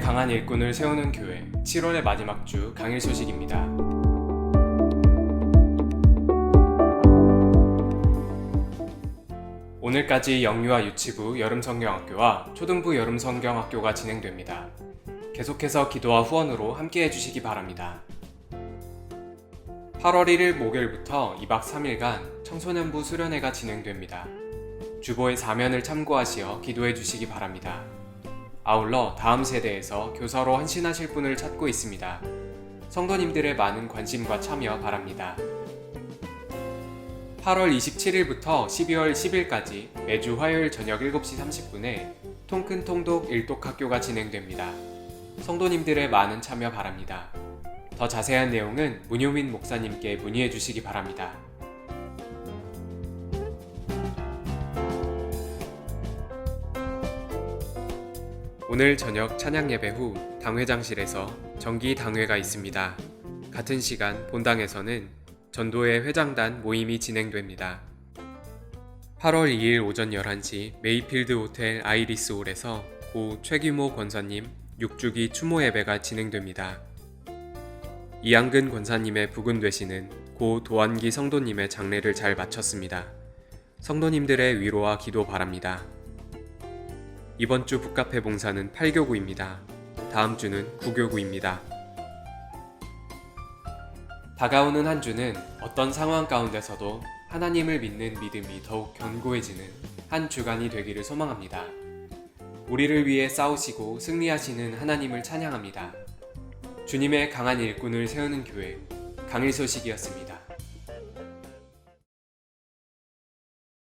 강한 일꾼을 세우는 교회 7월의 마지막 주 강일 소식입니다. 오늘까지 영유아 유치부 여름성경학교와 초등부 여름성경학교가 진행됩니다. 계속해서 기도와 후원으로 함께 해주시기 바랍니다. 8월 1일 목요일부터 2박 3일간 청소년부 수련회가 진행됩니다. 주보의 사면을 참고하시어 기도해 주시기 바랍니다. 아울러 다음 세대에서 교사로 헌신하실 분을 찾고 있습니다. 성도님들의 많은 관심과 참여 바랍니다. 8월 27일부터 12월 10일까지 매주 화요일 저녁 7시 30분에 통큰 통독 일독 학교가 진행됩니다. 성도님들의 많은 참여 바랍니다. 더 자세한 내용은 문효민 목사님께 문의해 주시기 바랍니다. 오늘 저녁 찬양 예배 후 당회장실에서 정기 당회가 있습니다. 같은 시간 본당에서는 전도회 회장단 모임이 진행됩니다. 8월 2일 오전 11시 메이필드 호텔 아이리스 홀에서 고 최규모 권사님 6주기 추모 예배가 진행됩니다. 이양근 권사님의 부근 되시는 고 도안기 성도님의 장례를 잘 마쳤습니다. 성도님들의 위로와 기도 바랍니다. 이번 주 북카페 봉사는 8교구입니다. 다음 주는 9교구입니다. 다가오는 한 주는 어떤 상황 가운데서도 하나님을 믿는 믿음이 더욱 견고해지는 한 주간이 되기를 소망합니다. 우리를 위해 싸우시고 승리하시는 하나님을 찬양합니다. 주님의 강한 일꾼을 세우는 교회 강일 소식이었습니다.